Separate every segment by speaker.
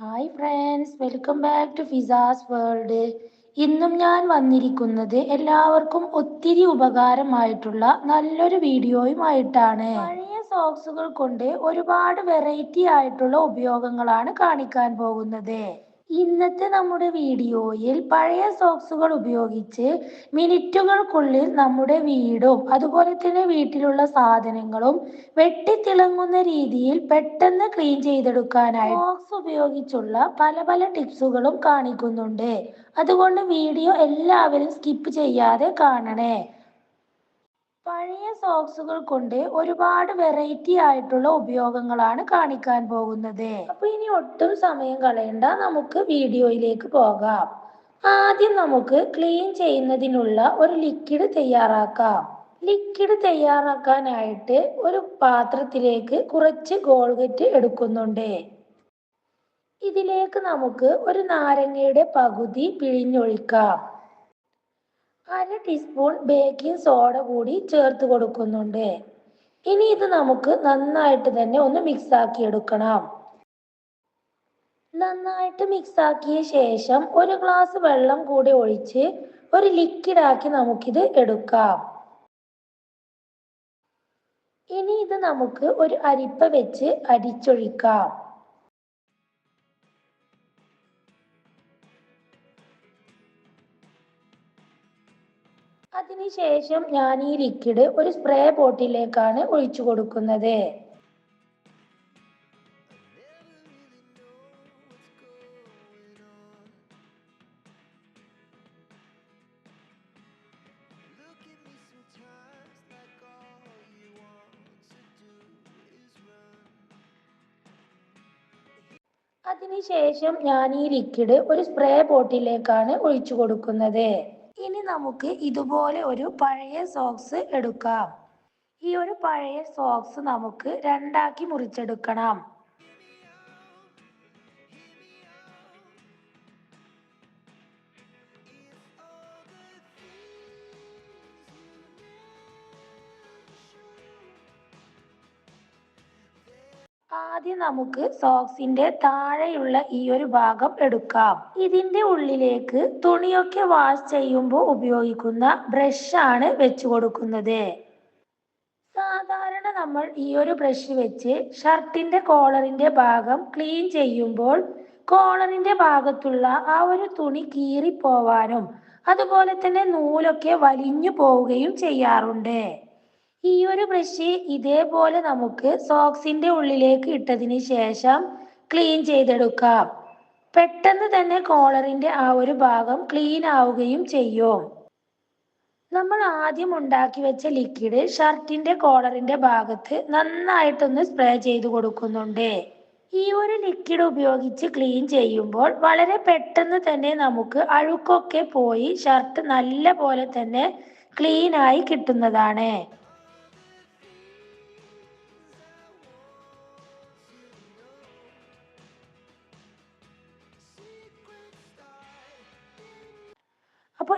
Speaker 1: Hi friends welcome back to Fiza's world ഇന്നും ഞാൻ വന്നിരിക്കുന്നത് എല്ലാവർക്കും ഒത്തിരി ഉപകാരമായിട്ടുള്ള നല്ലൊരു വീഡിയോയുമായിട്ടാണ്. പഴയ സോക്സുകൾ കൊണ്ട് ഒരുപാട് വെറൈറ്റി ആയിട്ടുള്ള ഉപയോഗങ്ങളാണ് കാണിക്കാൻ പോകുന്നത്. ഇന്നത്തെ നമ്മുടെ വീഡിയോയിൽ പഴയ സോക്സുകൾ ഉപയോഗിച്ച് മിനിറ്റുകൾക്കുള്ളിൽ നമ്മുടെ വീടും അതുപോലെ തന്നെ വീട്ടിലുള്ള സാധനങ്ങളും വെട്ടിത്തിളങ്ങുന്ന രീതിയിൽ പെട്ടെന്ന് ക്ലീൻ ചെയ്തെടുക്കാനായി സോക്സ് ഉപയോഗിച്ചുള്ള പല പല ടിപ്സുകളും കാണിക്കുന്നുണ്ട്. അതുകൊണ്ട് വീഡിയോ എല്ലാവരും സ്കിപ്പ് ചെയ്യാതെ കാണണേ. പഴയ സോക്സുകൾ കൊണ്ട് ഒരുപാട് വെറൈറ്റി ആയിട്ടുള്ള ഉപയോഗങ്ങളാണ് കാണിക്കാൻ പോകുന്നത്. അപ്പൊ ഇനി ഒട്ടും സമയം കളയണ്ട. നമുക്ക് വീഡിയോയിലേക്ക് പോകാം. ആദ്യം നമുക്ക് ക്ലീൻ ചെയ്യുന്നതിനുള്ള ഒരു ലിക്വിഡ് തയ്യാറാക്കാം. ലിക്വിഡ് തയ്യാറാക്കാനായിട്ട് ഒരു പാത്രത്തിലേക്ക് കുറച്ച് ഗോൾഗറ്റ് എടുക്കുന്നുണ്ട്. ഇതിലേക്ക് നമുക്ക് ഒരു നാരങ്ങയുടെ പകുതി പിഴിഞ്ഞൊഴിക്കാം. അര ടീസ്പൂൺ ബേക്കിംഗ് സോഡ കൂടി ചേർത്ത് കൊടുക്കുന്നുണ്ട്. ഇനി ഇത് നമുക്ക് നന്നായിട്ട് തന്നെ ഒന്ന് മിക്സ് ആക്കി എടുക്കണം. നന്നായിട്ട് മിക്സ് ആക്കിയ ശേഷം ഒരു ഗ്ലാസ് വെള്ളം കൂടി ഒഴിച്ച് ഒരു ലിക്വിഡ് ആക്കി നമുക്കിത് എടുക്കാം. ഇനി ഇത് നമുക്ക് ഒരു അരിപ്പ വെച്ച് അരിച്ചൊഴിക്കാം. അതിനുശേഷം ഞാൻ ഈ ലിക്വിഡ് ഒരു സ്പ്രേ ബോട്ടിലേക്കാണ് ഒഴിച്ചു കൊടുക്കുന്നത്. അതിനുശേഷം ഞാൻ ഈ ലിക്വിഡ് ഒരു സ്പ്രേ ബോട്ടിലേക്കാണ് ഒഴിച്ചു കൊടുക്കുന്നത്. ഇനി നമുക്ക് ഇതുപോലെ ഒരു പഴയ സോക്സ് എടുക്കാം. ഈ ഒരു പഴയ സോക്സ് നമുക്ക് രണ്ടാക്കി മുറിച്ചെടുക്കണം. ആദ്യം നമുക്ക് സോക്സിന്റെ താഴെയുള്ള ഈ ഒരു ഭാഗം എടുക്കാം. ഇതിന്റെ ഉള്ളിലേക്ക് തുണിയൊക്കെ വാഷ് ചെയ്യുമ്പോൾ ഉപയോഗിക്കുന്ന ബ്രഷ് ആണ് വെച്ചു കൊടുക്കുന്നത്. സാധാരണ നമ്മൾ ഈ ഒരു ബ്രഷ് വെച്ച് ഷർട്ടിന്റെ കോളറിന്റെ ഭാഗം ക്ലീൻ ചെയ്യുമ്പോൾ കോളറിന്റെ ഭാഗത്തുള്ള ആ ഒരു തുണി കീറിപ്പോവാനും അതുപോലെ തന്നെ നൂലൊക്കെ വലിഞ്ഞു പോവുകയും ചെയ്യാറുണ്ട്. ഈ ഒരു ബ്രഷ് ഇതേപോലെ നമുക്ക് സോക്സിന്റെ ഉള്ളിലേക്ക് ഇട്ടതിന് ശേഷം ക്ലീൻ ചെയ്തെടുക്കാം. പെട്ടെന്ന് തന്നെ കോളറിന്റെ ആ ഒരു ഭാഗം ക്ലീൻ ആവുകയും ചെയ്യും. നമ്മൾ ആദ്യം ഉണ്ടാക്കി വെച്ച ലിക്വിഡ് ഷർട്ടിന്റെ കോളറിന്റെ ഭാഗത്ത് നന്നായിട്ടൊന്ന് സ്പ്രേ ചെയ്ത് കൊടുക്കുന്നുണ്ട്. ഈ ഒരു ലിക്വിഡ് ഉപയോഗിച്ച് ക്ലീൻ ചെയ്യുമ്പോൾ വളരെ പെട്ടെന്ന് തന്നെ നമുക്ക് അഴുക്കൊക്കെ പോയി ഷർട്ട് നല്ല പോലെ തന്നെ ക്ലീൻ ആയി കിട്ടുന്നതാണ്.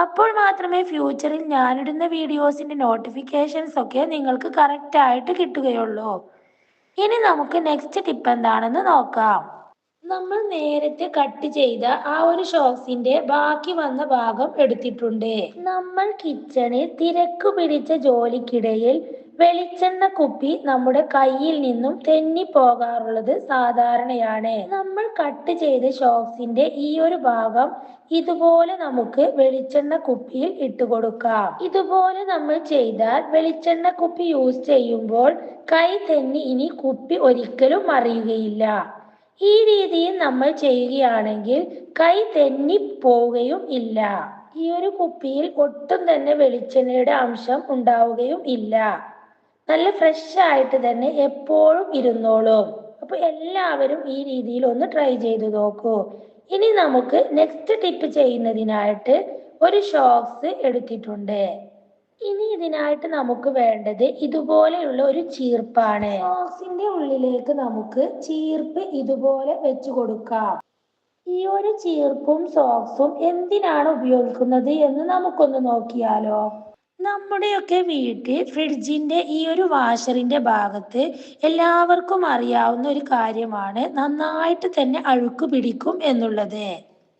Speaker 1: അപ്പോൾ മാത്രമേ ഫ്യൂച്ചറിൽ ഞാനിടുന്ന വീഡിയോസിന്റെ നോട്ടിഫിക്കേഷൻസ് ഒക്കെ നിങ്ങൾക്ക് കറക്റ്റ് ആയിട്ട് കിട്ടുകയുള്ളൂ. ഇനി നമുക്ക് നെക്സ്റ്റ് ടിപ്പ് എന്താണെന്ന് നോക്കാം. നമ്മൾ നേരത്തെ കട്ട് ചെയ്ത ആ ഒരു ഷോക്സിന്റെ ബാക്കി വന്ന ഭാഗം എടുത്തിട്ടുണ്ട്. നമ്മൾ കിച്ചണിൽ തിരക്ക് പിടിച്ച ജോലിക്കിടയിൽ വെളിച്ചെണ്ണ കുപ്പി നമ്മുടെ കയ്യിൽ നിന്നും തെന്നി പോകാറുള്ളത് സാധാരണയാണ്. നമ്മൾ കട്ട് ചെയ്ത ഷോക്സിന്റെ ഈ ഒരു ഭാഗം ഇതുപോലെ നമുക്ക് വെളിച്ചെണ്ണ കുപ്പിയിൽ ഇട്ട് കൊടുക്കാം. ഇതുപോലെ നമ്മൾ ചെയ്താൽ വെളിച്ചെണ്ണ കുപ്പി യൂസ് ചെയ്യുമ്പോൾ കൈ തെന്നി ഇനി കുപ്പി ഒരിക്കലും അറിയുകയില്ല ഈ രീതിയിൽ നമ്മൾ ചെയ്യുകയാണെങ്കിൽ കൈ തെന്നി പോവുകയും ഇല്ല. ഈ ഒരു കുപ്പിയിൽ ഒട്ടും തന്നെ വെളിച്ചെണ്ണയുടെ അംശം ഉണ്ടാവുകയും ഇല്ല. നല്ല ഫ്രഷ് ആയിട്ട് തന്നെ എപ്പോഴും ഇരുന്നോളും. അപ്പൊ എല്ലാവരും ഈ രീതിയിൽ ഒന്ന് ട്രൈ ചെയ്ത് നോക്കൂ. ഇനി നമുക്ക് നെക്സ്റ്റ് ടിപ്പ് ചെയ്യുന്നതിനായിട്ട് ഒരു ഷോക്സ് എടുത്തിട്ടുണ്ട്. ഇനി ഇതിനായിട്ട് നമുക്ക് വേണ്ടത് ഇതുപോലെയുള്ള ഒരു ചീർപ്പാണ്. ഷോക്സിന്റെ ഉള്ളിലേക്ക് നമുക്ക് ചീർപ്പ് ഇതുപോലെ വെച്ചു കൊടുക്കാം. ഈ ഒരു ചീർപ്പും സോക്സും എന്തിനാണ് ഉപയോഗിക്കുന്നത് എന്ന് നമുക്കൊന്ന് നോക്കിയാലോ. നമ്മുടെയൊക്കെ വീട്ടിൽ ഫ്രിഡ്ജിന്റെ ഈ ഒരു വാഷറിന്റെ ഭാഗത്ത് എല്ലാവർക്കും അറിയാവുന്ന ഒരു കാര്യമാണ് നന്നായിട്ട് തന്നെ അഴുക്ക് പിടിക്കും എന്നുള്ളത്.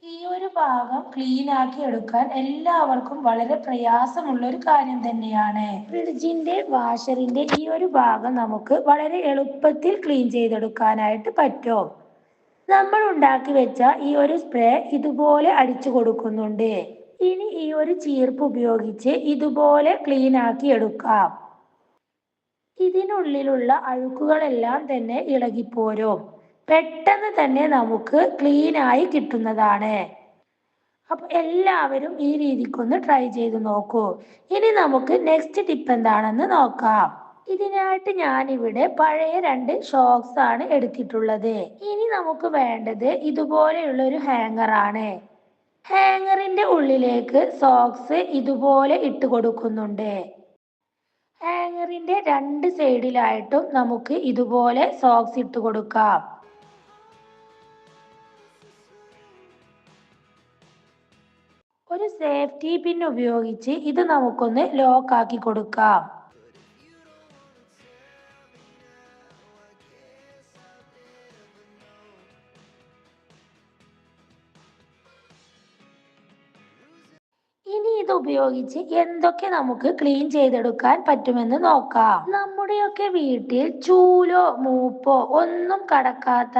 Speaker 1: ഈ ഒരു ഭാഗം ക്ലീൻ ആക്കി എടുക്കാൻ എല്ലാവർക്കും വളരെ പ്രയാസമുള്ള ഒരു കാര്യം തന്നെയാണ്. ഫ്രിഡ്ജിന്റെ വാഷറിന്റെ ഈ ഒരു ഭാഗം നമുക്ക് വളരെ എളുപ്പത്തിൽ ക്ലീൻ ചെയ്തെടുക്കാനായിട്ട് പറ്റും. നമ്മൾ ഉണ്ടാക്കി വെച്ച ഈ ഒരു സ്പ്രേ ഇതുപോലെ അടിച്ചു കൊടുക്കുന്നുണ്ട്. ഇനി ഈ ഒരു ചീർപ്പ് ഉപയോഗിച്ച് ഇതുപോലെ ക്ലീൻ ആക്കി എടുക്കാം. ഇതിനുള്ളിലുള്ള അഴുക്കുകളെല്ലാം തന്നെ ഇളകിപ്പോരും. പെട്ടെന്ന് തന്നെ നമുക്ക് ക്ലീൻ ആയി കിട്ടുന്നതാണ്. അപ്പൊ എല്ലാവരും ഈ രീതിക്കൊന്ന് ട്രൈ ചെയ്ത് നോക്കൂ. ഇനി നമുക്ക് നെക്സ്റ്റ് ടിപ്പ് എന്താണെന്ന് നോക്കാം. ഇതിനായിട്ട് ഞാനിവിടെ പഴയ രണ്ട് ഷോക്സ് ആണ് എടുത്തിട്ടുള്ളത്. ഇനി നമുക്ക് വേണ്ടത് ഇതുപോലെയുള്ള ഒരു ഹാങ്ങർ ആണ്. ഹാങ്ങറിന്റെ ഉള്ളിലേക്ക് സോക്സ് ഇതുപോലെ ഇട്ട് കൊടുക്കുന്നുണ്ട്. ഹാങ്ങറിന്റെ രണ്ട് സൈഡിലായിട്ടും നമുക്ക് ഇതുപോലെ സോക്സ് ഇട്ട് കൊടുക്കാം. ഒരു സേഫ്റ്റി പിൻ ഉപയോഗിച്ച് ഇത് നമുക്കൊന്ന് ലോക്ക് ആക്കി കൊടുക്കാം. ഇത് ഉപയോഗിച്ച് എന്തൊക്കെ നമുക്ക് ക്ലീൻ ചെയ്തെടുക്കാൻ പറ്റുമെന്ന് നോക്കാം. നമ്മുടെയൊക്കെ വീട്ടിൽ ചൂലോ മൂപ്പോ ഒന്നും കടക്കാത്ത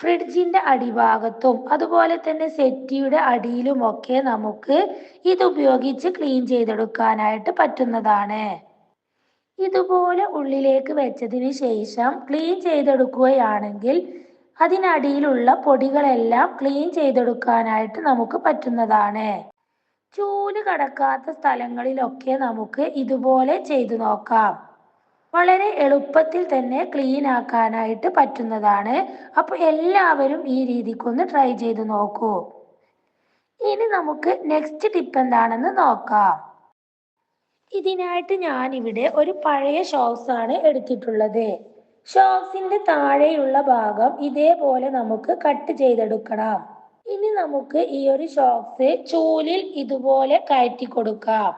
Speaker 1: ഫ്രിഡ്ജിന്റെ അടിഭാഗത്തും അതുപോലെ തന്നെ സെറ്റിയുടെ അടിയിലും ഒക്കെ നമുക്ക് ഇത് ഉപയോഗിച്ച് ക്ലീൻ ചെയ്തെടുക്കാനായിട്ട് പറ്റുന്നതാണ്. ഇതുപോലെ ഉള്ളിലേക്ക് വെച്ചതിന് ശേഷം ക്ലീൻ ചെയ്തെടുക്കുകയാണെങ്കിൽ അതിനടിയിലുള്ള പൊടികളെല്ലാം ക്ലീൻ ചെയ്തെടുക്കാനായിട്ട് നമുക്ക് പറ്റുന്നതാണ്. ചൂൽ കടക്കാത്ത സ്ഥലങ്ങളിലൊക്കെ നമുക്ക് ഇതുപോലെ ചെയ്തു നോക്കാം. വളരെ എളുപ്പത്തിൽ തന്നെ ക്ലീൻ ആക്കാനായിട്ട് പറ്റുന്നതാണ്. അപ്പോൾ എല്ലാവരും ഈ രീതിക്കൊന്ന് ട്രൈ ചെയ്ത് നോക്കൂ. ഇനി നമുക്ക് നെക്സ്റ്റ് ടിപ്പ് എന്താണെന്ന് നോക്കാം. ഇതിനായിട്ട് ഞാനിവിടെ ഒരു പഴയ ഷോക്സ് ആണ് എടുത്തിട്ടുള്ളത്. ഷോക്സിന്റെ താഴെയുള്ള ഭാഗം ഇതേപോലെ നമുക്ക് കട്ട് ചെയ്തെടുക്കണം. നമുക്ക് ഈ ഒരു ഷോക്സ് ചൂലിൽ ഇതുപോലെ കയറ്റി കൊടുക്കാം.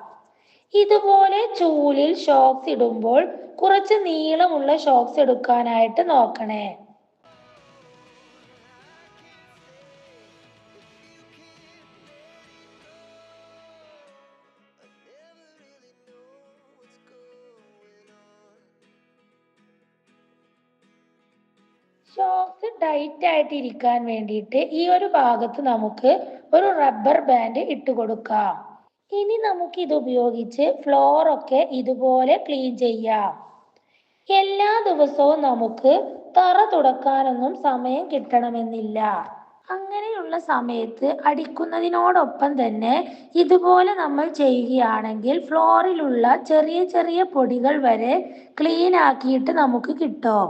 Speaker 1: ഇതുപോലെ ചൂലിൽ ഷോക്സ് ഇടുമ്പോൾ കുറച്ച് നീളമുള്ള ഷോക്സ് എടുക്കാനായിട്ട് നോക്കണേ. ഷോക്സ് ടൈറ്റ് ആയിട്ട് ഇരിക്കാൻ വേണ്ടിയിട്ട് ഈ ഒരു ഭാഗത്ത് നമുക്ക് ഒരു റബ്ബർ ബാൻഡ് ഇട്ട് കൊടുക്കാം. ഇനി നമുക്ക് ഇത് ഉപയോഗിച്ച് ഫ്ലോർ ഒക്കെ ഇതുപോലെ ക്ലീൻ ചെയ്യാം. എല്ലാ ദിവസവും നമുക്ക് തറ തുടക്കാനൊന്നും സമയം കിട്ടണമെന്നില്ല. അങ്ങനെയുള്ള സമയത്ത് അടിക്കുന്നതിനോടൊപ്പം തന്നെ ഇതുപോലെ നമ്മൾ ചെയ്യുകയാണെങ്കിൽ ഫ്ലോറിലുള്ള ചെറിയ ചെറിയ പൊടികൾ വരെ ക്ലീൻ ആക്കിയിട്ട് നമുക്ക് കിട്ടും.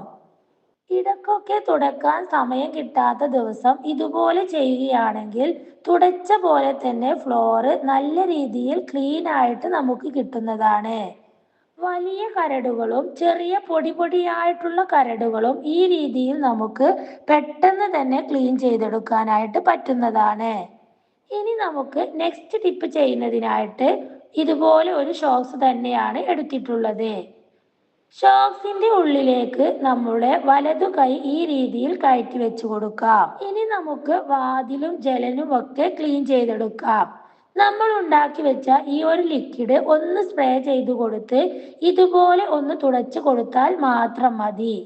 Speaker 1: ഇടക്കൊക്കെ തുടക്കാൻ സമയം കിട്ടാത്ത ദിവസം ഇതുപോലെ ചെയ്യുകയാണെങ്കിൽ തുടച്ച പോലെ തന്നെ ഫ്ലോറ് നല്ല രീതിയിൽ ക്ലീൻ ആയിട്ട് നമുക്ക് കിട്ടുന്നതാണ്. വലിയ കരടുകളും ചെറിയ പൊടി പൊടിയായിട്ടുള്ള കരടുകളും ഈ രീതിയിൽ നമുക്ക് പെട്ടെന്ന് തന്നെ ക്ലീൻ ചെയ്തെടുക്കാനായിട്ട് പറ്റുന്നതാണ്. ഇനി നമുക്ക് നെക്സ്റ്റ് ടിപ്പ് ചെയ്യുന്നതിനായിട്ട് ഇതുപോലെ ഒരു ഷോക്സ് തന്നെയാണ് എടുത്തിട്ടുള്ളത്. ഷോക്സിന്റെ ഉള്ളിലേക്ക് നമ്മുടെ വലതു കൈ ഈ രീതിയിൽ കയറ്റി വെച്ചു കൊടുക്കാം. ഇനി നമുക്ക് വാതിലും ജലനും ഒക്കെ ക്ലീൻ ചെയ്തെടുക്കാം. നമ്മൾ ഉണ്ടാക്കി വെച്ച ഈ ഒരു ലിക്വിഡ് ഒന്ന് സ്പ്രേ ചെയ്ത് കൊടുത്ത് ഇതുപോലെ ഒന്ന് തുടച്ചു കൊടുത്താൽ മാത്രം മതി.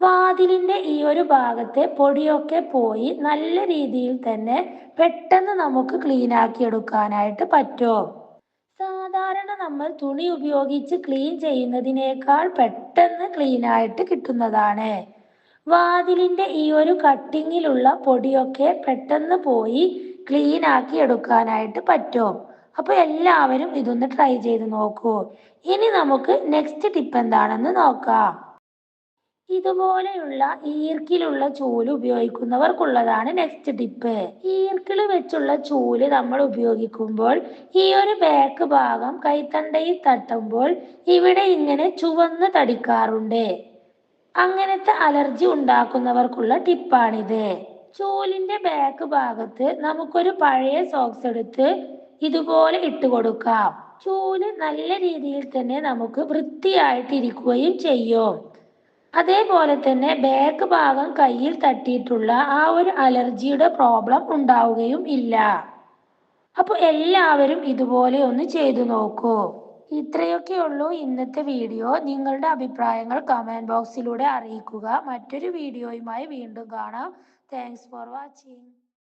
Speaker 1: വാതിലിന്റെ ഈ ഒരു ഭാഗത്തെ പൊടിയൊക്കെ പോയി നല്ല രീതിയിൽ തന്നെ പെട്ടെന്ന് നമുക്ക് ക്ലീൻ ആക്കി എടുക്കാനായിട്ട് പറ്റും. സാധാരണ നമ്മൾ തുണി ഉപയോഗിച്ച് ക്ലീൻ ചെയ്യുന്നതിനേക്കാൾ പെട്ടെന്ന് ക്ലീൻ ആയിട്ട് കിട്ടുന്നതാണ്. വാതിലിന്റെ ഈ ഒരു കട്ടിങ്ങിലുള്ള പൊടിയൊക്കെ പെട്ടെന്ന് പോയി ക്ലീൻ ആക്കി എടുക്കാനായിട്ട് പറ്റും. അപ്പോൾ എല്ലാവരും ഇതൊന്ന് ട്രൈ ചെയ്ത് നോക്കൂ. ഇനി നമുക്ക് നെക്സ്റ്റ് ടിപ്പ് എന്താണെന്ന് നോക്കാം. ഇതുപോലെയുള്ള ഈർക്കിലുള്ള ചൂൽ ഉപയോഗിക്കുന്നവർക്കുള്ളതാണ് നെക്സ്റ്റ് ടിപ്പ് ഈർക്കിൾ വെച്ചുള്ള ചൂൽ നമ്മൾ ഉപയോഗിക്കുമ്പോൾ ഈ ഒരു ബാക്ക് ഭാഗം കൈത്തണ്ടയിൽ തട്ടുമ്പോൾ ഇവിടെ ഇങ്ങനെ ചുവന്ന് തടിക്കാറുണ്ട്. അങ്ങനത്തെ അലർജി ഉണ്ടാക്കുന്നവർക്കുള്ള ടിപ്പാണിത് ചൂലിന്റെ ബാക്ക് ഭാഗത്ത് നമുക്കൊരു പഴയ സോക്സ് എടുത്ത് ഇതുപോലെ ഇട്ട് കൊടുക്കാം. ചൂൽ നല്ല രീതിയിൽ തന്നെ നമുക്ക് വൃത്തിയായിട്ടിരിക്കുകയും ചെയ്യും. അതേപോലെ തന്നെ ബാക്ക് ഭാഗം കയ്യിൽ തട്ടിയിട്ടുള്ള ആ ഒരു അലർജിയുടെ പ്രോബ്ലം ഉണ്ടാവുകയും ഇല്ല. അപ്പോൾ എല്ലാവരും ഇതുപോലെ ഒന്ന് ചെയ്തു നോക്കൂ. ഇത്രയൊക്കെ ഉള്ളൂ ഇന്നത്തെ വീഡിയോ നിങ്ങളുടെ അഭിപ്രായങ്ങൾ കമന്റ് ബോക്സിലൂടെ അറിയിക്കുക. മറ്റൊരു വീഡിയോയുമായി വീണ്ടും കാണാം. Thanks for watching